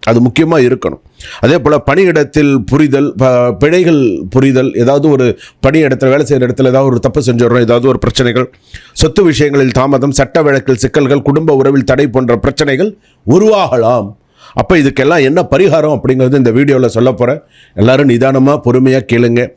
அது முக்கியமாக இருக்கணும். அதே போல் பணியிடத்தில் புரிதல் ப- பிழைகள் புரிதல் ஏதாவது ஒரு பணியிடத்தில் வேலை செய்கிற இடத்துல ஏதாவது ஒரு தப்பு செஞ்சிடறோம் ஏதாவது ஒரு பிரச்சனைகள் சொத்து விஷயங்களில் தாமதம் சட்ட வழக்கில் சிக்கல்கள் குடும்ப உறவில் தடை போன்ற பிரச்சனைகள் உருவாகலாம். அப்போ இதுக்கெல்லாம் என்ன பரிகாரம் அப்படிங்கிறது இந்த வீடியோவில் சொல்ல போகிறேன் எல்லாரும் நிதானமாக பொறுமையாக கேளுங்கள்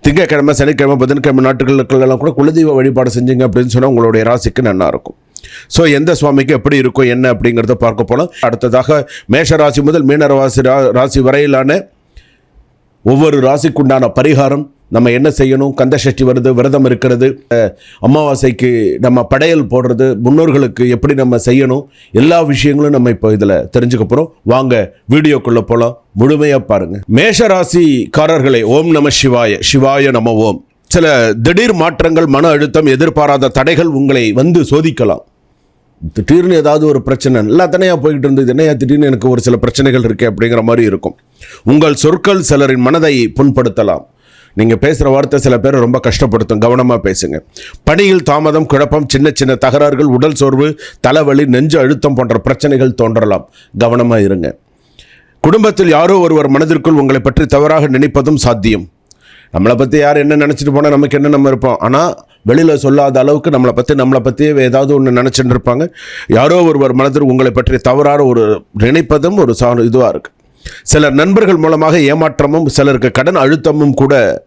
திங்கக்கிழமை சனிக்கிழமை புதன்கிழமை நாட்டுகளுக்கெல்லாம் கூட குலதெய்வ வழிபாடு செஞ்சீங்க அப்படின்னு சொன்னால் உங்களுடைய ராசிக்கு நல்லாயிருக்கும் ஸோ எந்த சுவாமிக்கு எப்படி இருக்கும் என்ன அப்படிங்கிறத பார்க்க போகலாம் அடுத்ததாக மேஷ ராசி முதல் மீனராசி ரா- ராசி வரையிலான ஒவ்வொரு ராசிக்குண்டான பரிகாரம் நம்ம என்ன செய்யணும்? கந்தசஷ்டி வருது விரதம் இருக்கிறது. அமாவாசைக்கு நம்ம படையல் போடுறது முன்னோர்களுக்கு எப்படி நம்ம செய்யணும்? எல்லா விஷயங்களும் நம்ம இப்போ இதில் தெரிஞ்சுக்க போகிறோம் வாங்க வீடியோக்குள்ளே போகலாம் முழுமையாக பாருங்கள் மேஷராசிக்காரர்களே ஓம் நம சிவாய சிவாய நம ஓம். சில திடீர் மாற்றங்கள் மன அழுத்தம் எதிர்பாராத தடைகள் உங்களை வந்து சோதிக்கலாம். திடீர்னு ஏதாவது ஒரு பிரச்சனை நல்லா தனியாக போய்கிட்டு இருந்தது என்னையா திடீர்னு எனக்கு ஒரு சில பிரச்சனைகள் இருக்குது அப்படிங்கிற மாதிரி இருக்கும். உங்கள் சொற்கள் சிலரின் மனதை புண்படுத்தலாம். நீங்கள் பேசுகிற வார்த்தை சில பேரை ரொம்ப கஷ்டப்படுத்தும். கவனமாக பேசுங்க. பணியில் தாமதம் குழப்பம் சின்ன சின்ன தகராறுகள் உடல் சோர்வு தலைவலி நெஞ்சு அழுத்தம் போன்ற பிரச்சனைகள் தோன்றலாம். கவனமாக இருங்க. குடும்பத்தில் யாரோ ஒருவர் மனதிற்குள் உங்களை பற்றி தவறாக நினைப்பதும் சாத்தியம். நம்மளை பற்றி யார் என்ன நினச்சிட்டு போனால் நமக்கு என்ன நம்ம இருப்போம். ஆனால் வெளியில் சொல்லாத அளவுக்கு நம்மளை பற்றி நம்மளை பற்றியே ஏதாவது ஒன்று நினச்சிட்டு இருப்பாங்க. யாரோ ஒருவர் மனதில் உங்களை பற்றி தவறான ஒரு நினைப்பதும் ஒரு சா இதுவாக இருக்குது சிலர் நண்பர்கள் மூலமாக ஏமாற்றமும் சிலருக்கு கடன் அழுத்தமும் கூட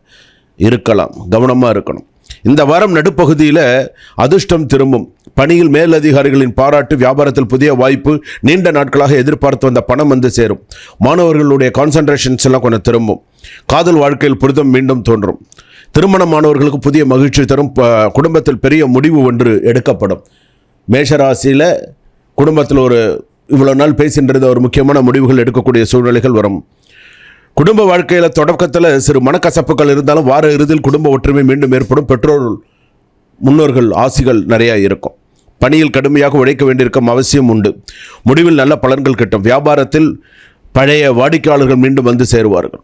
இருக்கலாம். கவனமாக இருக்கணும். இந்த வாரம் நடுப்பகுதியில் அதிர்ஷ்டம் திரும்பும். பணியில் மேலதிகாரிகளின் பாராட்டு வியாபாரத்தில் புதிய வாய்ப்பு நீண்ட நாட்களாக எதிர்பார்த்து வந்த பணம் வந்து சேரும். மாணவர்களுடைய கான்சன்ட்ரேஷன்ஸ் எல்லாம் கொஞ்சம் திரும்பும். காதல் வாழ்க்கையில் புரிதம் மீண்டும் தோன்றும். திருமணமானவர்களுக்கு புதிய மகிழ்ச்சி தரும் ப- குடும்பத்தில் பெரிய முடிவு ஒன்று எடுக்கப்படும். மேஷராசியில் குடும்பத்தில் ஒரு இவ்வளோ நாள் பேசின்றது ஒரு முக்கியமான முடிவுகள் எடுக்கக்கூடிய சூழ்நிலைகள் வரும். குடும்ப வாழ்க்கையில் தொடக்கத்தில் சிறு மனக்கசப்புகள் இருந்தாலும் வார இறுதியில் குடும்ப ஒற்றுமை மீண்டும் ஏற்படும். பெற்றோர் முன்னோர்கள் ஆசிகள் நிறையா இருக்கும். பணியில் கடுமையாக உழைக்க வேண்டியிருக்கும் அவசியம் உண்டு. முடிவில் நல்ல பலன்கள் கிட்டும். வியாபாரத்தில் பழைய வாடிக்கையாளர்கள் மீண்டும் வந்து சேருவார்கள்.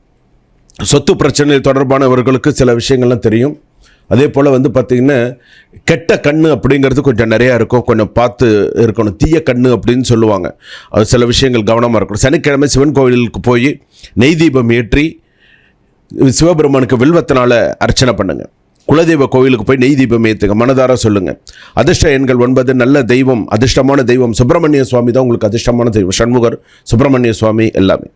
சொத்து பிரச்சனை தொடர்பானவர்களுக்கு சில விஷயங்கள்லாம் தெரியும். அதே போல் வந்து பார்த்திங்கன்னா கெட்ட கண் அப்படிங்கிறது கொஞ்சம் நிறையா இருக்கும். கொஞ்சம் பார்த்து இருக்கணும். தீய கண் அப்படின்னு சொல்லுவாங்க. அது சில விஷயங்கள் கவனமாக இருக்கணும். சனிக்கிழமை சிவன் கோவிலுக்கு போய் நெய் தீபம் ஏற்றி சிவபெருமானுக்கு வில்வத்தினால் அர்ச்சனை பண்ணுங்கள் குலதெய்வ கோவிலுக்கு போய் நெய் தீபம் ஏற்றுங்க மனதார சொல்லுங்கள் அதிர்ஷ்ட எண்கள் ஒன்பது நல்ல தெய்வம் அதிர்ஷ்டமான தெய்வம். சுப்பிரமணிய சுவாமி தான் உங்களுக்கு அதிர்ஷ்டமான தெய்வம். சண்முகர் சுப்பிரமணிய சுவாமி எல்லாமே.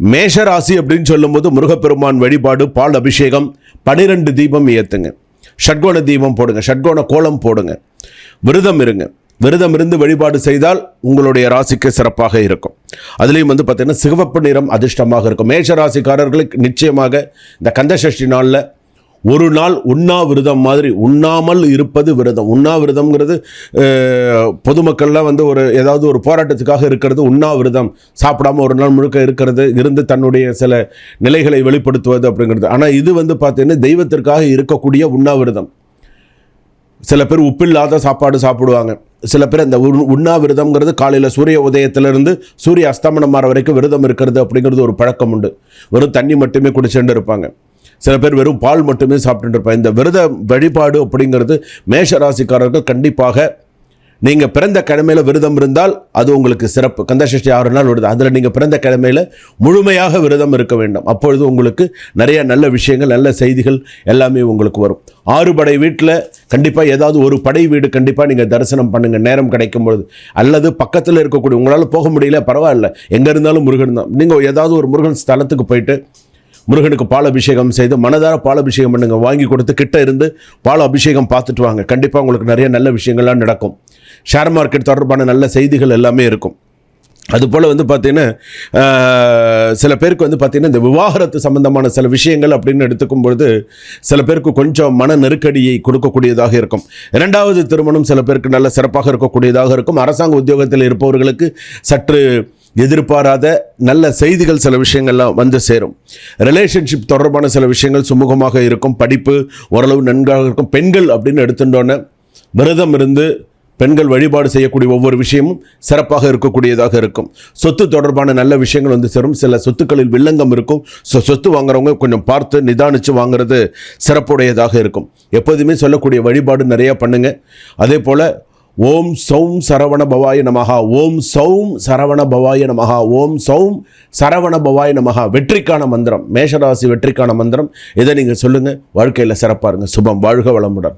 மேஷ ராசி அப்படின்னு சொல்லும்போது முருகப்பெருமான் வழிபாடு பால் அபிஷேகம் பனிரெண்டு தீபம் ஏற்றுங்க ஷட்கோண தீபம் போடுங்க ஷட்கோண கோலம் போடுங்க. விரதம் இருங்க. விரதம் இருந்து வழிபாடு செய்தால் உங்களுடைய ராசிக்கு சிறப்பாக இருக்கும். அதுலேயும் வந்து பார்த்திங்கன்னா சிவப்பு நிறம் அதிர்ஷ்டமாக இருக்கும். மேஷ ராசிக்காரர்களுக்கு நிச்சயமாக இந்த கந்தசஷ்டி நாளில் ஒரு நாள் உண்ணாவிரதம் மாதிரி உண்ணாமல் இருப்பது விரதம். உண்ணாவிரதம்ங்கிறது பொதுமக்கள்லாம் வந்து ஒரு ஏதாவது ஒரு போராட்டத்துக்காக இருக்கிறது உண்ணாவிரதம். சாப்பிடாம ஒரு நாள் முழுக்க இருக்கிறது இருந்து தன்னுடைய சில நிலைகளை வெளிப்படுத்துவது அப்படிங்கிறது. ஆனால் இது வந்து பார்த்தீங்கன்னா தெய்வத்திற்காக இருக்கக்கூடிய உண்ணாவிரதம். சில பேர் உப்பில்லாத சாப்பாடு சாப்பிடுவாங்க. சில பேர் அந்த உண்- உண்ணாவிரதம்ங்கிறது காலையில் சூரிய உதயத்திலிருந்து சூரிய அஸ்தமனம் மாற வரைக்கும் விரதம் இருக்கிறது அப்படிங்கிறது ஒரு பழக்கம் உண்டு. வெறும் தண்ணி மட்டுமே குடிச்சுட்டு இருப்பாங்க. சில பேர் வெறும் பால் மட்டுமே சாப்பிட்டுட்டு இந்த விரத வழிபாடு அப்படிங்கிறது மேஷ ராசிக்காரர்கள் கண்டிப்பாக நீங்கள் பிறந்த கிழமையில் விரதம் இருந்தால் அது உங்களுக்கு சிறப்பு. கந்தசஷ்டி ஆறு நாள் வருது அதில் நீங்கள் பிறந்த கிழமையில் முழுமையாக விரதம் இருக்க வேண்டும். அப்பொழுது உங்களுக்கு நிறைய நல்ல விஷயங்கள் நல்ல செய்திகள் எல்லாமே உங்களுக்கு வரும். ஆறு படை வீட்டில் கண்டிப்பாக ஏதாவது ஒரு படை வீடு கண்டிப்பாக நீங்கள் தரிசனம் பண்ணுங்கள் நேரம் கிடைக்கும் பொழுது. அல்லது பக்கத்தில் இருக்கக்கூடிய உங்களால் போக முடியல பரவாயில்ல. எங்கே இருந்தாலும் முருகன் தான். நீங்கள் ஏதாவது ஒரு முருகன் ஸ்தலத்துக்கு போயிட்டு முருகனுக்கு பால் அபிஷேகம் செய்து மனதார பால் அபிஷேகம் பண்ணுங்க. வாங்கி கொடுத்து கிட்ட இருந்து பால் அபிஷேகம் பார்த்துட்டு வாங்க. கண்டிப்பாக உங்களுக்கு நிறைய நல்ல விஷயங்கள்லாம் நடக்கும். ஷேர் மார்க்கெட் தொடர்பான நல்ல செய்திகள் எல்லாமே இருக்கும். அதுபோல் வந்து பார்த்திங்கன்னா சில பேருக்கு வந்து பார்த்திங்கன்னா இந்த விவாகரத்து சம்பந்தமான சில விஷயங்கள் அப்படின்னு எடுத்துக்கும் பொழுது சில பேருக்கு கொஞ்சம் மன நெருக்கடியை கொடுக்கக்கூடியதாக இருக்கும். இரண்டாவது திருமணம் சில பேருக்கு நல்ல சிறப்பாக இருக்கக்கூடியதாக இருக்கும். அரசாங்க உத்தியோகத்தில் இருப்பவர்களுக்கு சற்று எதிர்பாராத நல்ல செய்திகள் சில விஷயங்கள்லாம் வந்து சேரும். ரிலேஷன்ஷிப் தொடர்பான சில விஷயங்கள் சுமூகமாக இருக்கும். படிப்பு ஓரளவு நன்றாக இருக்கும். பெண்கள் அப்படின்னு எடுத்துட்டோன்னே விரதம் இருந்து பெண்கள் வழிபாடு செய்யக்கூடிய ஒவ்வொரு விஷயமும் சிறப்பாக இருக்கக்கூடியதாக இருக்கும். சொத்து தொடர்பான நல்ல விஷயங்கள் வந்து சேரும். சில சொத்துக்களில் வில்லங்கம் இருக்கும். ஸோ சொத்து வாங்குறவங்க கொஞ்சம் பார்த்து நிதானித்து வாங்குறது சிறப்புடையதாக இருக்கும். எப்போதுமே சொல்லக்கூடிய வழிபாடு நிறையா பண்ணுங்கள் அதே போல் ஓம் சௌம் சரவண பவாய நமகா ஓம் சௌம் சரவண பவாய நமகா ஓம் சௌம் சரவண பவாய நமகா வெற்றிக்கான மந்திரம். மேஷராசி வெற்றிக்கான மந்திரம். இதை நீங்கள் சொல்லுங்கள் வாழ்க்கையில் சிறப்பாக இருங்க. சுபம். வாழ்க வளமுடன்.